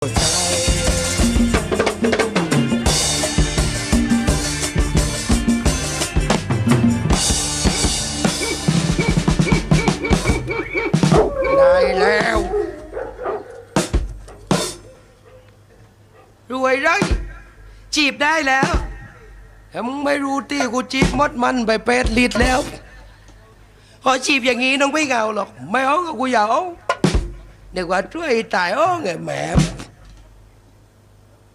ได้แล้ว รวยไรจีบได้แล้วแต่มึงไม่รู้ที่กูจีบมดมันไปเป็ดลิตรแล้วพอจีบอย่างนี้น้องไม่เอาหรอก ไม่เอาก็กูอยากเอาเดี๋ยวว่าช่วยตายอ้อไงแหม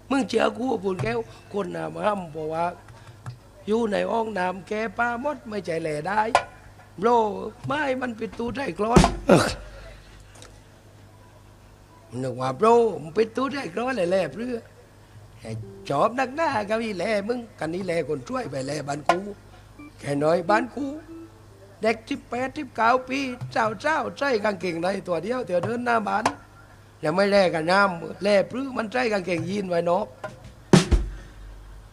มึงเจอกูปุ่นแก้วคนน้ำห้ำบอกว่า อยู่ในห้องน้ำแกป้ามดไม่ใจแหล่ได้โบรไม่มันปิดตูได้กรอนนึกว่าโบรมันปิดตูได้กรอนเลยแหล่เพื่อจอบนักหน้ากับอีแหล่มึงกันนี้แหล่คนช่วยไปแหล่บ้านกูแค่น้อยบ้านกูเด็กที่แปดที่เก้าปีเจ้าเจ้าใส่กางเกงในตัวเดียวเดี๋ยวเดินหน้าบ้าน แล้วไม่แล่กันน้ำแล่พรื้มันใส่กางเกงยีนไว้นอก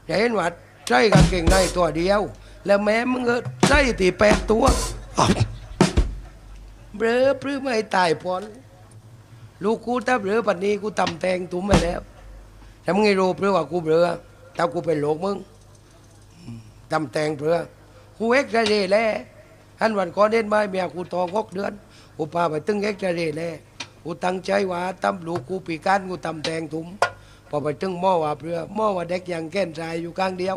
จะเห็นว่าใส่กางเกงในตัวเดียว แล้วแม่มึงก็ใส่ตีแปดตัวเบลอปลื้มไม่ตายพอนลูกกูถ้าเบลอปันนี้กูตำแตงตุ้มไปแล้วแต่มึงไงรู้เปล่าว่ากูเบลอถ้ากูเป็นโลกมึงตำแตงเปล่ากูเอ็กซ์เรย์แล้วอันวันก่อนเด่นไม้เมียกูตองหกเดือนกูพาไปตึงเอ็กซ์เรย์แล้ว กูตั้งใจว่าตำลูกกูปีการกูตำแตงตุ้มพอไปถึงหม้อว่าเพื่อหม้อว่าเด็กยังแก้นชายอยู่ข้างเดียว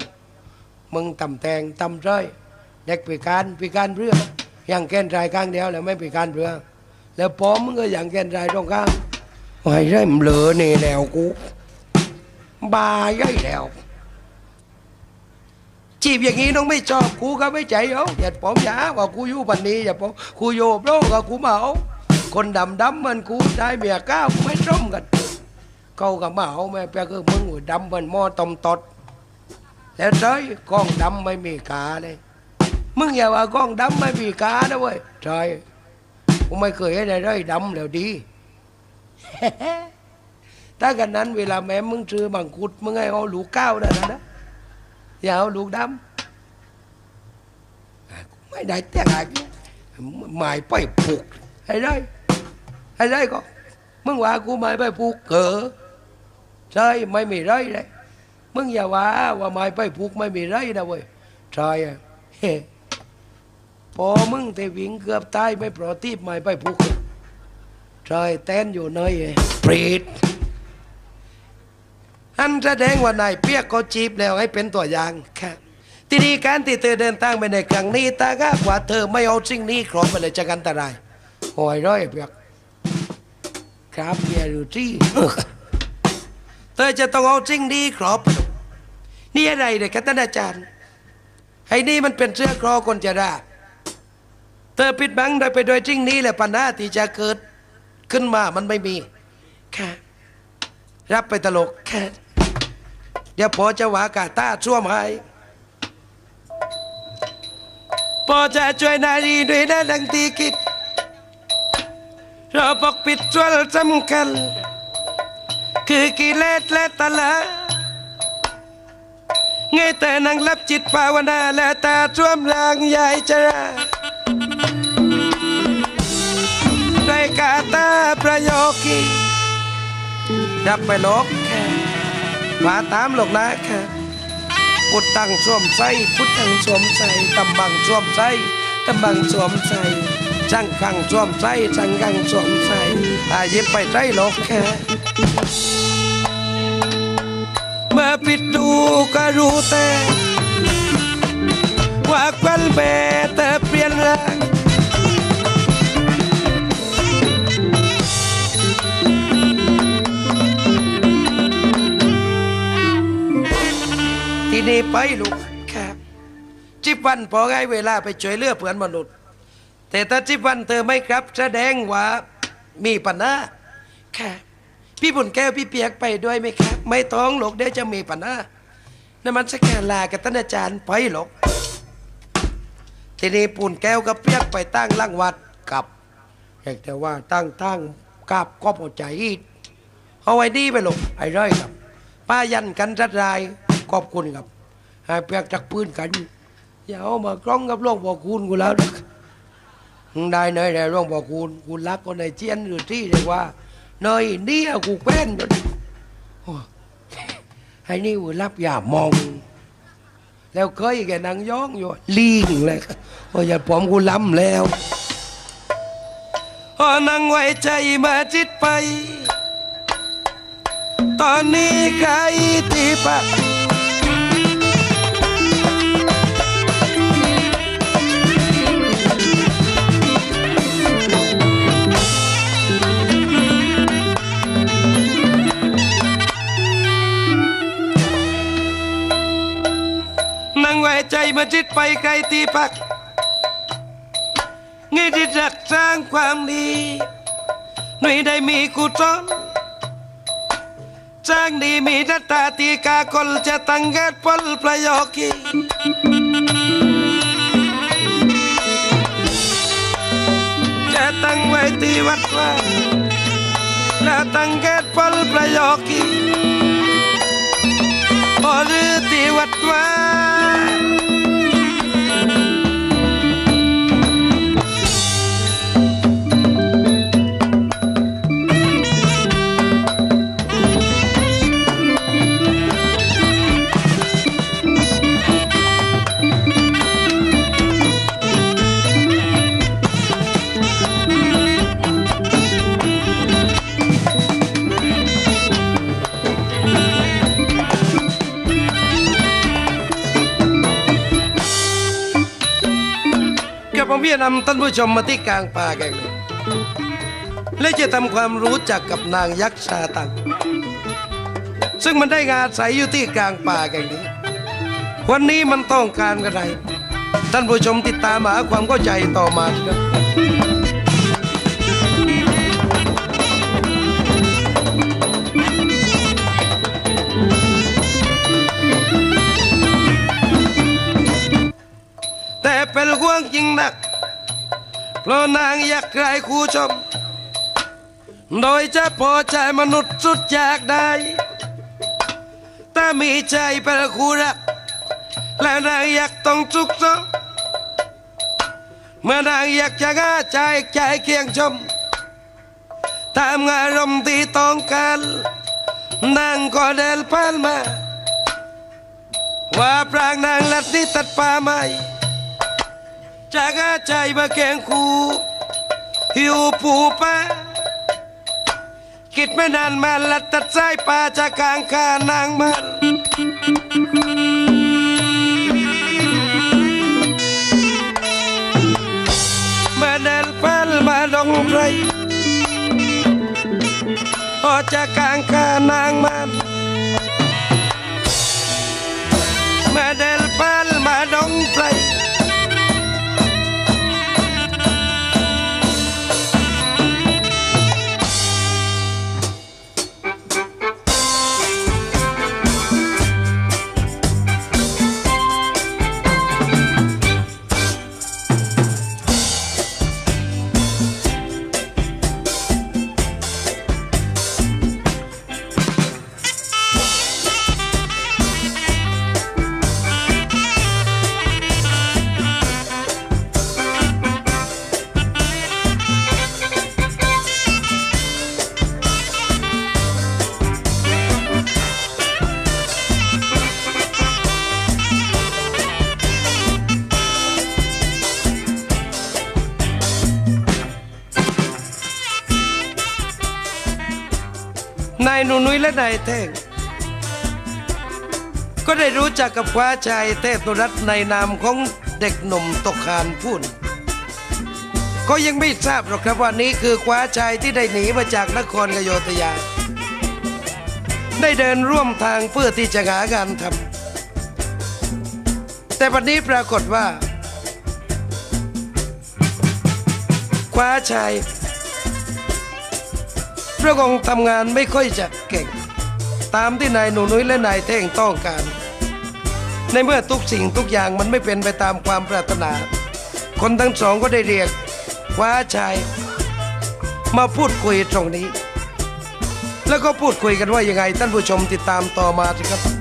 มึงตำแตงตำเร้ยเด็กพิการพิการเพื่อยังแก้นชายข้างเดียวแล้วไม่พิการเพื่อแล้วพอมึงก็ยังแก้นชายตรงข้างไอ้ไรมเหลือนี่แล้วกูบาใหญ่แล้ว จีบอย่างนี้น้องไม่ชอบกูก็ไม่ใจเอาอย่าปอมยาว่ากูอยู่ปันนี้อย่าปอมกูโยบโลกกับกูเมา คนดำดำมันกูได้เมียก้าวไม่ต้มกัน câu cả bảo mẹ bé cứ mưng ngồi đâm bên mo tông tọt แล้วเจ้ยกล้องดำไม่มีกาเลยมึงอย่าว่ากล้องดำไม่มีกานะเว้ยใช่กูไม่เคยให้ได้เลยดำแล้วดีถ้ากันนั้นเวลาแม่มึงซื้อมังคุดมึงให้เอาลูกก้าวนะนะนะอย่าเอาลูกดำไม่ได้แต่งอะไหมายไปผูกให้ได้ ให้ได้ก็มึงว่ากูไม่ไปผูกเกอใช่ไม่มีไรเลยมึงอย่าว่าว่าไม่ไปผูกไม่มีไรนะเว้ยใช่พอมึงแต่วิ่งเกือบตายไม่ปลอดทีบไม่ไปผูกใช่แตนอยู่เนยเปรตอันแสดงว่านายเปียกก็จีบแล้วให้เป็นตัวอย่างค่ะทีนี้การที่เธอเดินทางไปในครั้งนี้ตากากว่าเธอไม่เอาสิ่งนี้ครอบไปเลยจะกันตรายโอ้ยร้อยเปียก ครับเมียรูที่เธอจะต้องเอาจริงดีครอบนี่อะไรเนี่ยครับท่านอาจารย์ไอ้นี่มันเป็นเสื้อครอคนจะราเธอปิดบังโดยไปโดยจริงนี้แหละปัญหาที่จะเกิดขึ้นมามันไม่มีค่ะรับไปตลกค่ะเดี๋ยวพอจะหวากาตาช่วมให้พอจะช่วยนารีด้วยนะดังที่คิด เราปกปิดส่วนสำคัญคือกิเลสและตะละไงแต่นั่งรับจิตภาวนาและตาท่วมรางยายจราไรกาตาประโยคีรับไปลกแค่มาตามโลกนะแค่พุทธังสวมใส่พุทธังสวมใส่ตำบังสวมใส่ ตำบังสวมใส่จังกังสวมใส่จังกังสวมใส่อายิบไปใส่โลกแค่เมื่อปิดดูก็รู้แต่ว่าควันเบเธอเปลี่ยนแรงที่นี่ไปลูก วันพอให้เวลาไปช่วยเหลือเพื่อนมนุษย์ แต่ถ้าจิบวันเธอไม่ครับ แสดงว่ามีปัญหาค่ะพี่บุญแก้วพี่เปียกไปด้วยไหมครับ ไม่ต้องหรอกเดี๋ยวจะมีปัญหาน้ำมันสักการลากับท่านอาจารย์ไปหรอกทีนี้ปุ่นแก้วกับเปียกไปตั้งร่างวัดกับอยากแต่ว่าตั้งตั้งกับก็พอใจอีกเอาไว้ดีไปหรอกไอ้ร้อยครับป้ายันกันรัดรายขอบคุณครับให้เปียกจักปืนกัน อย่าเอามากล้องกับหลวงพ่อคูณกูแล้วได้เนยได้หลวงพ่อคูณกูรักคนในเจียนหรือที่เรียกว่า nơi đi à cụ quen rồi โอ้ไอ้นี่หัวรับอย่ามอง แล้วเคยแกนางย้องอยู่ลิงเลยโอ้ยอย่าผมกูล้ำแล้วโอ้นางไว้ใจมาจิตไป ตอนนี้ใครที่ปะนั่ มาจิตไปไกลตีปักงี้ที่รักสร้างความดีหนุ่ยได้มีกุศลจ้างดีมีดัตตาตีกาคนจะตั้งเกตพลประโยคีจะตั้งไว้ที่วัดว่าและตั้งเกตพลประโยคีพอฤตีวัดว่า กับผมพี่นำท่านผู้ชมมาที่กลางป่าแก่งหนึ่งและจะทำความรู้จักกับนางยักษ์ชาตัง ซึ่งมันได้งานอาศัยอยู่ที่กลางป่าแก่งนี้ วันนี้มันต้องการอะไรท่านผู้ชมติดตามหาความเข้าใจต่อมาครับแต่เป็นห่วงจริงนัก เพราะนางอยากใครคู่ชม โดยจะพอใจมนุษย์สุดอยากได้ถ้ามีใจเป็นคู่รัก แล้วนางอยากต้องจุกซอกเมื่อนางอยากจะง่าใจใจเคียงชมตามอารมณ์ที่ต้องการนางก็เดินผ่านมา ว่าปรางนางลัดนี้ตัดป่าไม้ จากใจมาแกงคูหิวปูปลาคิดไม่นานมาลัดตัดสายปลาจากกลางคานางมันมาเดินพันมาลงไรออกจากกลางคานางมันมาเดินพันมาลงไร ยและนายเท่ง ก็ได้รู้จักกับคว้าชายเทพตุรัตน์ในนามของเด็กหนุ่มตกคานพูนก็ยังไม่ทราบหรอกครับว่านี้คือคว้าชายที่ได้หนีมาจากนครกโยธยา ได้เดินร่วมทางเพื่อที่จะหางานทำแต่วันนี้ปรากฏว่า คว้าชาย พระองค์ทำงานไม่ค่อยจะเก่ง ตามที่นายหนูนุ้ยและนายเท่งต้องการ ในเมื่อทุกสิ่งทุกอย่างมันไม่เป็นไปตามความปรารถนา คนทั้งสองก็ได้เรียกว้าชาย มาพูดคุยตรงนี้ แล้วก็พูดคุยกันว่ายังไง ท่านผู้ชมติดตามต่อมาสิครับ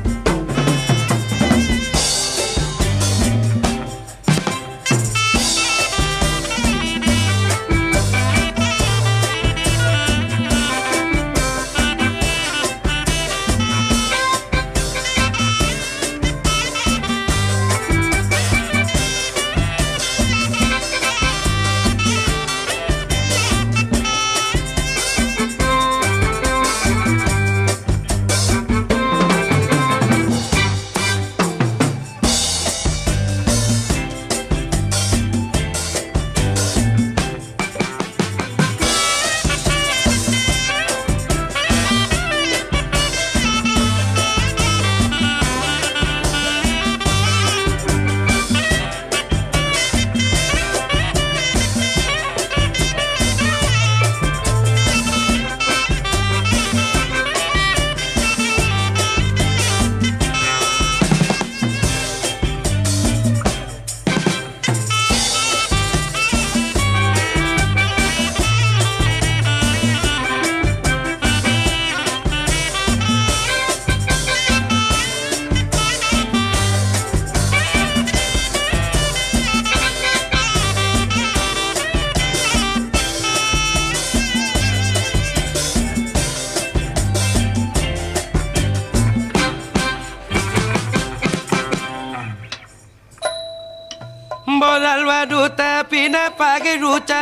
ากให้รู้ใจ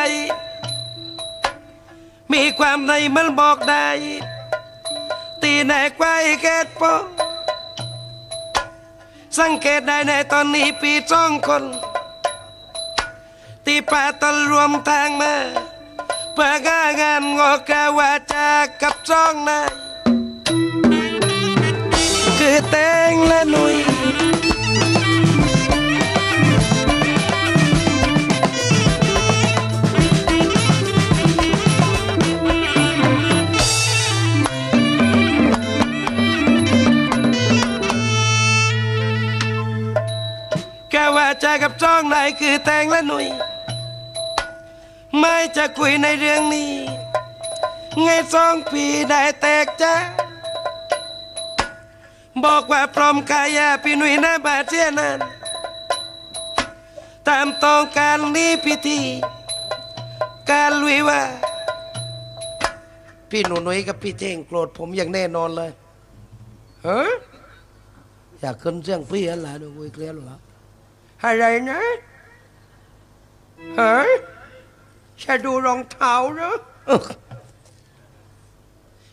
มีความในมันบอกได้ ตีไหนกว่าไอ้แกดปอสังเกตได้ในตอนนี้ปีสองคน ตีป่าตะรวมทางมาเพื่อกางานงอกกาวาจากับจ้องนายคือแตงและนุย จากับจ้องนายคือแตงและหนุย ไม่จะคุยในเรื่องนี้ ไงสองปีได้แตกจ้าบอกว่าพร้อมกายาพี่หนุยหน้าบาดเจียนั้น ตามต้องการนี้พิธี การลุยว่า พี่หนูนุ้ยกับพี่เท่งโกรธผมอย่างแน่นอนเลยเฮ้อยากขึ้นเสียงพี่อะไรดูคุยเคลียร์หรอ อะไรนะเฮ้ยจะดูรองเท้าเนอะ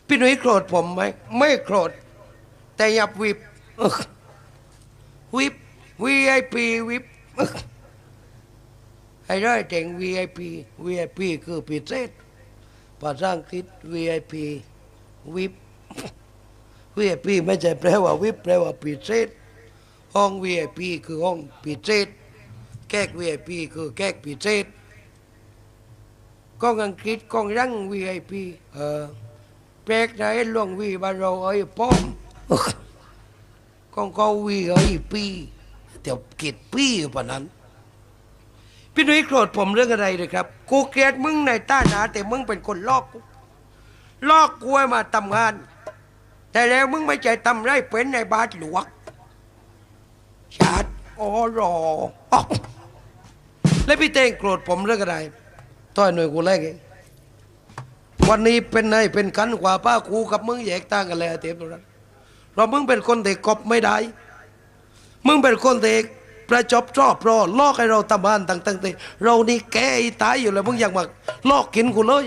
พี่หนุ่ยโกรธผมไหมไม่โกรธแต่อยับวิบวิบ VIP วิบให้ได้เจ๋ง VIP VIP คือพิเศษภาษาอังกฤษ VIP วิบ VIP ไม่ใช่แปลว่าวิบแปลว่าพิเศษ ห้อง VIP คือห้องพิเศษแขก VIP คือแขกพิเศษกองอังกฤษกองรัง VIP เออแปลกไหนลวงวีบานเราไอ้ป้อมกองเขาวีไอ้ปีเดี๋ยวเกิดปีอยู่ปะนั้นพี่นุ่ยโกรธผมเรื่องอะไรเลยครับ กูเกลียดมึงในต้าหนาแต่มึงเป็นคนลอกกูลอกกูมาทำงาน แต่แล้วมึงไม่ใจทำไรเป็นในบาทหลวง ชาดอ๋อรออ๊อกแล้วพี่เต้งโกรธผมเรื่องอะไรต้อยหน่วยกูแรกเองวันนี้เป็นไงเป็นกันกว่าป้ากูกับมึงแยกต่างกันเลยเต็มตัวนั้นเรามึงเป็นคนเด็กกบไม่ได้ มึงเป็นคนเด็กประจบชอบรอลอกให้เราทำบ้านต่างๆแต่เรานี่แก่ตายอยู่แล้วมึงอยากมาลอกกินกูเลย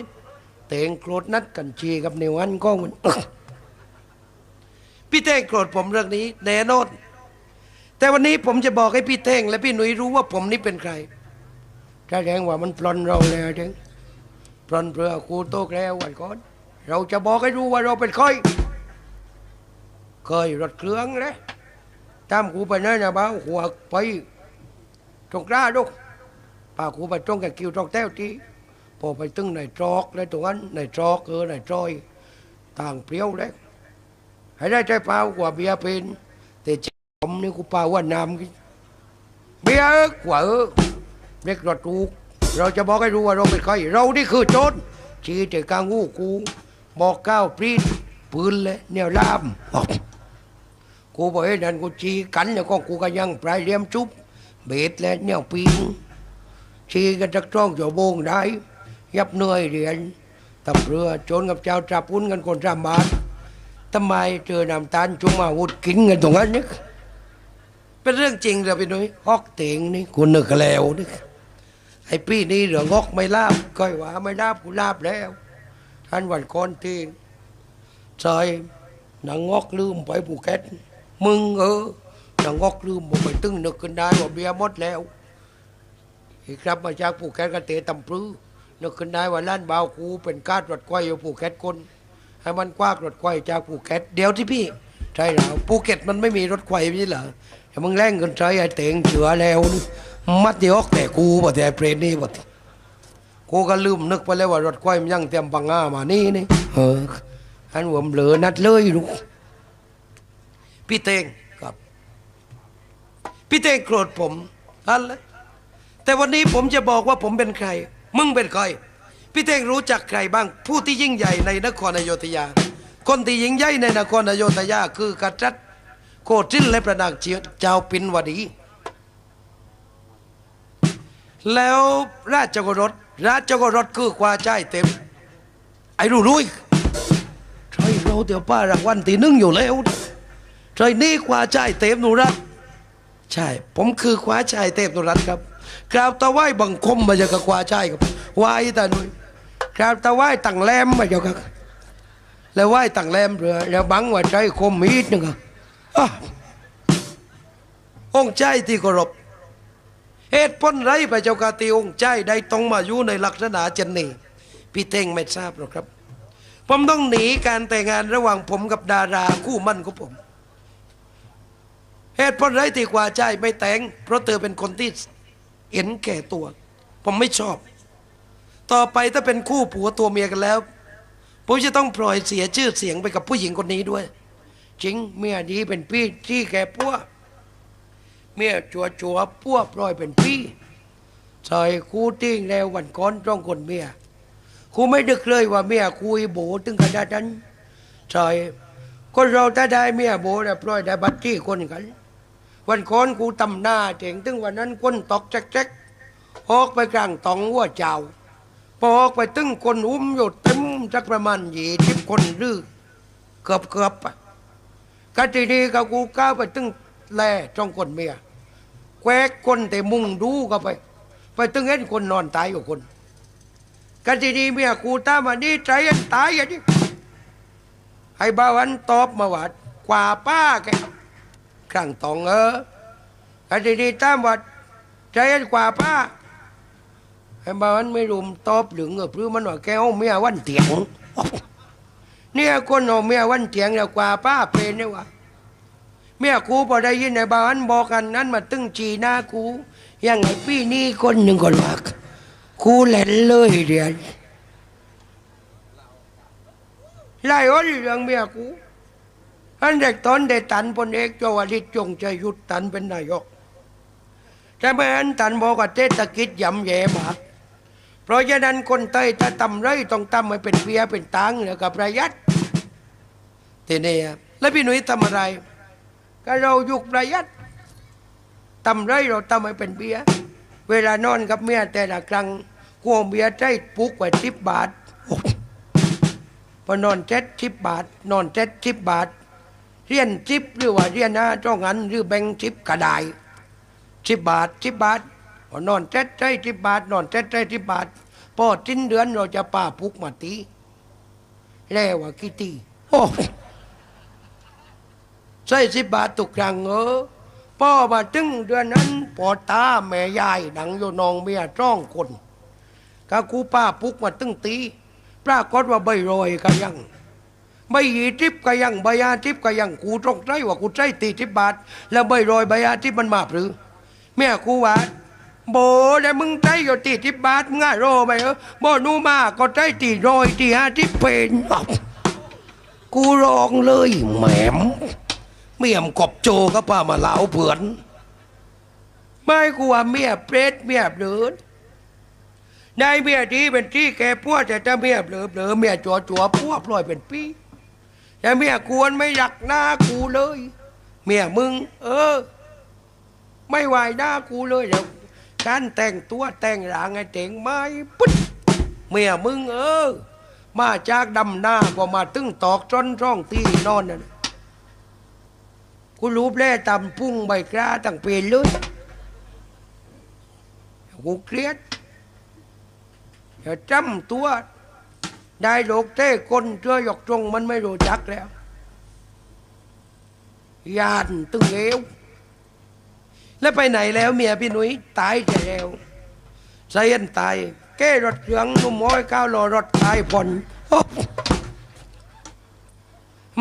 เต่งโกรธนัดกันชีกับในวันก็มันพี่เต้งโกรธผมเรื่องนี้แน่นอน แต่วันนี้ผมจะบอกให้พี่เต้งและพี่หนุ่ยรู้ว่าผมนี่เป็นใครถ้าแดงว่ามันปลนเราแล้วจังปลนเพื่อครูโตแกแล้ววันก่อนเราจะบอกให้รู้ว่าเราเป็นใครเคยรถเครื่องเลยตามครูไปนั่นนะบ้าหัวไปตรงกล้าลูกป่าครูไปตรงกับคิวตรงแต้วทีพอไปตึ้งในตรอกเลยตรงนั้นในตรอกเออในจอย ต่างเปรี้ยวเลยให้ได้ใจเปล่ากว่าเบียร์เป็นแต่ ผมนี่กูป่าว่าน้ำเบียร์กว่าเออเด็กรถถูกเราจะบอกให้รู้ว่าเราเป็นใครเรานี่คือโจรชี้เจกลางหูกูบอกก้าวปรีดปืนเลยเนี่ยลามกูบอกให้นั่นกูชี้กันแล้วก็กูก็ยังปลายเลี่ยมจุบเบ็ดแล้วเนี่ยปีนชี้กันจักจ้องจะโบงได้ยับเหนื่อยเรียนตับเรือโจรกับเจ้าจับปุ้นกันคนสามบาททำไมเจอนำตาลจุงมาวุดกินกันตรงนั้นนี่ เป็นเรื่องจริงเลยพี่นุ้ยฮอกเต็งนี่กูนึกแล้วนี่ไอ้พี่นี่เหลืองอกไม่ลาบก้อยหว่าไม่ลาบกูลาบแล้วท่านวันก่อนที่ซอยนางงอกลืมไปภูเก็ตมึงเออนางงอกลืมบอกไปตึ้งนึกขึ้นได้ว่าเบียร์หมดแล้วอีกครับมาจากภูเก็ตก็เตะตำปลื้อนึกขึ้นได้ว่าล้านบ่าวกูเป็นกาดรถกวอยู่ภูเก็ตคนให้มันกว้ารถไกวจากภูเก็ตเดี๋ยวที่พี่ ใช่แล้วภูเก็ตมันไม่มีรถไกวไม่ใช่เหรอ แต่มึงแร่งกันใช้ไอ้เต่งเชือแล้วนี่มัดเดียวแต่กูบ่แต่เปรตนี่บ่กูก็ลืมนึกไปแล้วว่ารถควายมันยังเตรียมปังงามานี่นี่เอออันหัวมเหลือนัดเลยลูกพี่เต่งครับพี่เต่งโกรธผมอันละแต่วันนี้ผมจะบอกว่าผมเป็นใคร มึงเป็นใครพี่เต่งรู้จักใครบ้าง ผู้ที่ยิ่งใหญ่ในนครอโยธยา คนที่ยิ่งใหญ่ในนครอโยธยาคือกษัตริย์ โคจินและพระนางเจ้าปินวดี แล้วราชกรสราชกรสคือควาใจเต็ม ไอ้รู้รุยใช่เราเดี๋ยวป้ารางวัลตีนึ่งอยู่แล้วใช่นี่ควาใจเต็มหนูรัตใช่ ผมคือควาใจเต็มหนูรัตครับกราบตะไหว้บังคมมาจากกว่าใช่ครับไหว้ตาหนุ่ยกราบตะไหว้ตั้งแรมมาจากแล้วไหว้ตั้งแรมเรือแล้วบังว่าใจคมมีดนึงอะอะ องค์ใจที่เคารพเหตุผลไรพระเจ้ากาตีองค์ใจได้ต้องมาอยู่ในลักษณะเจนนี่พี่เท่งไม่ทราบหรอกครับ ผมต้องหนีการแต่งงานระหว่างผมกับดาราคู่มั่นของผม เหตุผลไรที่กว่าใจไม่แต่ง เพราะเธอเป็นคนที่เห็นแก่ตัว ผมไม่ชอบ ต่อไปถ้าเป็นคู่ผัวตัวเมียกันแล้ว ผมจะต้องปล่อยเสียชื่อเสียงไปกับผู้หญิงคนนี้ด้วย จริง เมียดีเป็นพี่ที่แก่พัวเมียจัวจัวพัวปล่อยเป็นพี่ใส่คู่ติ้งแล้ววันก้อนต้องคนเมียครูไม่ดึกเลยว่าเมียคุยโบถึงขนาดนั้นใช่คนเราถ้าได้เมียโบแล้วปล่อยได้บัตรที่คนกัน วันก้อนกูตำหน้าเจ๋งถึงวันนั้นคนตอกแจ๊กๆออกไปกลางตองวัวเจ้าพอออกไปตึ้งคนอุ้มอยู่เต็มสักประมาณยี่สิบคนหรือเกือบเกือบ ก็ทีนี้ก็กูก้าวไปตึ้งแล่จ้องคนเมียแควกคนแต่มุงดูก็ไป ไปตึ้งเห็นคนนอนตายอยู่คนก็ทีนี้เมียกูตามมานี่ใจตายอย่างนี้ไอ้บาวันตอบมาว่ากว่าป้าแกครั้งตองเออก็ทีนี้ตามว่าใจกว่าป้าไอ้บ้านไม่รุมตอบหรือเงือบหรือมันว่าแกเอาเมียวันเตียง เนี่ยคนเอาเมียวันเตียงแล้วกว่าป้าเป็นเนี่ยวะเมียกูพอได้ยินในบ้านบอกกันนั้นมาตึงจีหน้ากูยังไงพี่นี่คนหนึ่งก็รักกูแหลนเลยเดียนไล่อ้นเรื่องเมียกูอันเด็กตอนเด็กตันพลเอกจวลิตจงใจยุดตันเป็นนายกแต่เมื่ออันตันบอกว่าเศรษฐกิจย่ำแย่มากเพราะฉะนั้นคนไทยถ้าทำไรต้องทำให้เป็นเบียเป็นตังค์แล้วกับประหยัด ทีนี้แล้วพี่หนุ่ยทำอะไร ก็เรายุคประหยัดทำไรเราทำให้เป็นเบียร์เวลานอนกับเมียแต่ละครั้งกลัวเบียร์ใจปุกไว้สิบบาทพอนอนเจ็ดสิบบาท นอนเจ็ดสิบบาท เรียนสิบหรือว่าเรียนนะจ้องงันหรือแบ่งสิบก็ได้สิบบาทสิบบาทพอนอนเจ็ดใจสิบบาทนอนเจ็ดใจสิบบาทพอสิ้นเดือนเราจะป้าพุกมาตีแล้วว่ากี่ตีโอ้ ใช่สิบบาทตุกครั้งเออพ่อมาถึงเดือนนั้นปอตาแม่ยายดังโยนองเมียจ้องคนกากูป้าพุกมาตึงตีปรากฏว่าใบโรยก็ยังใบยีทิพก็ยังใบยาทิพก็ยังกูตรงใจว่ากูใจตีทิบบาท แล้วใบโรยใบยาทิพมันมาหรือแม่กูว่าโบแล้วมึงใจอยู่ตีทิบบาทมึงง่ายโรไปเออโบหนูมาก็ใจตีโรยตีฮาทิพเป็นอ้าวกูร้องเลยแหมม เมียมกบโจก็ป้ามาเหลาเผื่อน ไม่กูว่าเมียเปรตเมียเบือนนายเมียดีเป็นที่แกพวดแต่ถ้าเมียเบลอเบลอเมียจัวจัวพวกปล่อยเป็นปีแต่เมียควรไม่รักหน้ากูเลย เมียมึง เออ ไม่ไหวหน้ากูเลยเดี๋ยวการแต่งตัวแต่งร่างไอ้เจ๋งไม้ปุ๊ดเมียมึงเออ มาจากดำหน้าพอมาตึงตอกจนร่องตีนอนนั่น กูรูปแร่ตำพุ่งใบกล้าตั้งเป็นเลยกูเครียดอย่าจำตัว ได้โลกเต้คนเชื่อหยอกจงมันไม่รู้จักแล้ว ยานตึงเลวแล้วไปไหนแล้วเมียพี่หนุ่ยตายจะแล้วใส่ยันตาย แก้รถเหลืองนุ่มม้อยก้าวรอรถตายผ่อน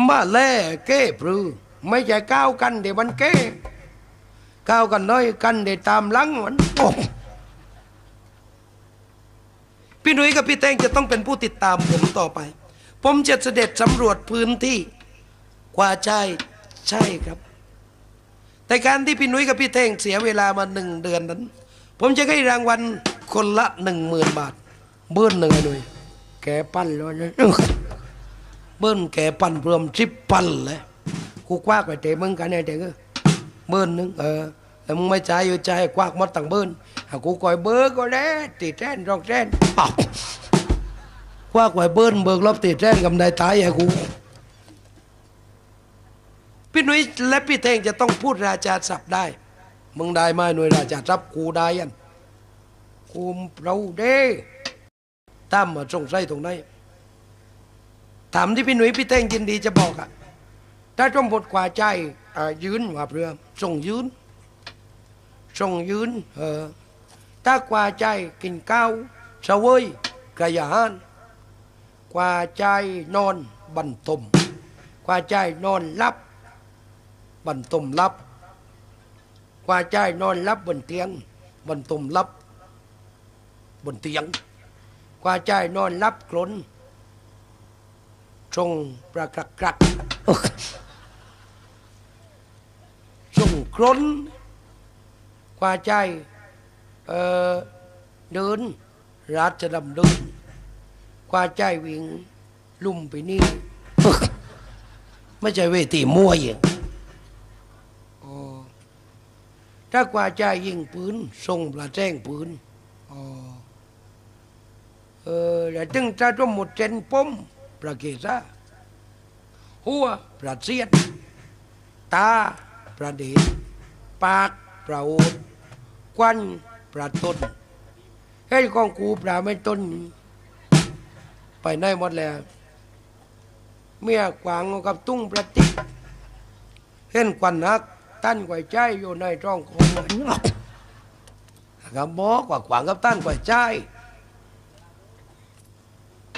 มาแล่แก้ปรือ ไม่ใช่ก้าวกันเดี๋ยวมันแก้ก้าวกันน้อยกันเดี๋ยวตามหลังมันโอ้พี่หนุ่ยกับพี่แตงจะต้องเป็นผู้ติดตามผมต่อไป ผมจะเสด็จสำรวจพื้นที่กว่าใช่ใช่ครับ แต่การที่พี่นุ่ยกับพี่แตงเสียเวลามาหนึ่งเดือนนั้น ผมจะให้รางวัลคนละหนึ่งหมื่นบาท เบิ้ลหนึ่งไอ้หนุ่ยแกปั้นเลยเบิ้ลแกปั้นรวมสิบปั้นเลย กูคว้าไปเตะมึงกันไอ้เด็กเอ้ยเบิ้ลนึงเออแล้วมึงไม่ใจอยู่ใจควักหมดตั้งเบิ้ลหากูก่อยเบิกก็แล้วตีแทนรองแทนอ้าวควักไว้เบิ้ลเบิกรอบตีแทนกำไดตายไอ้กูพี่หนุ่ยและพี่เทงจะต้องพูดราชาศัพท์ได้ มึงได้ไหมหน่วยราชาศัพท์กูได้ยันคุมเราเด้ตามมาสงสัยตรงไหนถามที่พี่หนุ่ยพี่เต้งยินดีจะบอกอะ ถ้าจมบทกว่าใจยืนว่าเรือส่งยืนส่งยืนเออถ้ากว่าใจกินข้าวเสวยกระยานกว่าใจนอนบันทมกว่าใจนอนรับบันทมรับกว่าใจนอนรับบนเตียงบนตุ่มรับบนเตียงกว่าใจนอนรับกลนทรงประกรักกรัก ทรงกลนกว่าใจเอ่อเดินราชดำเดินกว่าใจวิ่งลุ่มไปนี่ ไม่ใช่เวทีมั่วอยอะถ้ากว่าใจยิงปืนส่งประแจ้งปืนอ๋อเออแล้วถึงจะต้องหมดเจนปมประเกษาหัวประเสียดตาประเดช ปากประโอดควันประตนเฮ้ยกองกูปราไม่ต้น ไปไหนหมดแล้วเมียกวางกับตุ้งประติเห็นควันนักตั้นกวยใจอยู่ในร่องของกับบอกว่าขวางกับตั้นกวยใจ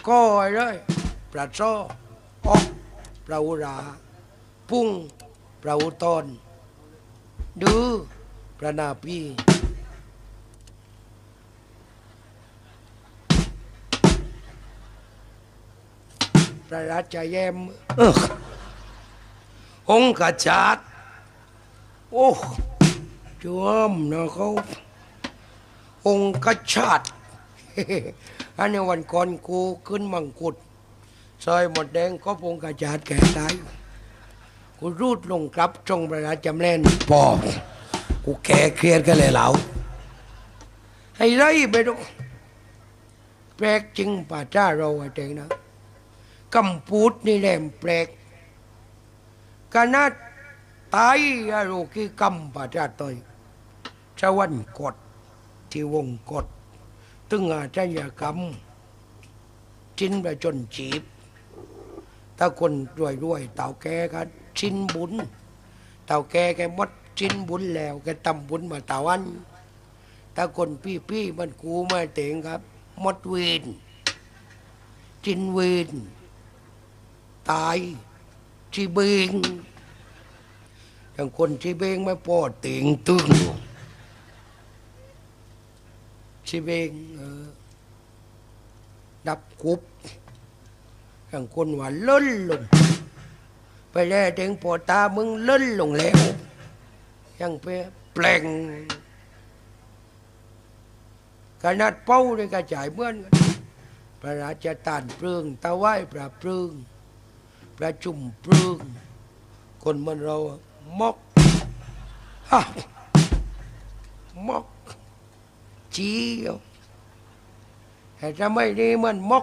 ก้อยเลยปลาโซออกปลาอุรา พุ่งปลาอุตอน ดื้อปลานาปีปลาราชาแยมองค์กระจาดโอ้จวมนะเขาองค์กชาติอันนี้วันก่อนกูขึ้นมังกุฎซอยหมดแดงก็พงกระจาดแก่ตาย กูรูดลงกลับจงประราชจำแลนปอบกูแก่เครียดกันเลยเหล่าให้ไรไปดูแปลกจริงป่าจ้าเราไอ้เจงนะกำพูดนี่แหลมแปลกกนาดตายอารุกิกรรมปาจาตอยชาวันกดที่วงกดตึงอาจารยกรรมชินไปจนจีบถ้าคนรวยรวยๆเต่าแกกัน ชินบุญเต่าแกแกหมดชินบุญแล้วแกทำบุญมาตาวันถ้าคนพี่พี่มันกูมาเตงครับหมดเวรจินเวรตายชีเบงอย่างคนที่เบงไม่พอเติงตึงชีเบงเออดับคุบอย่างคนว่าเล่นลง ไปแล้วถึงปอตามึงเล่นลงแล้ว ยังไปแปลงขนาดเป้าเลยกระจายเหมือนพระราชทานเพลิงตะไหว้พระเพลิงประจุมเพลิงคนมันเรามอกมอกจีเอาแต่จะไม่ดีมันมอก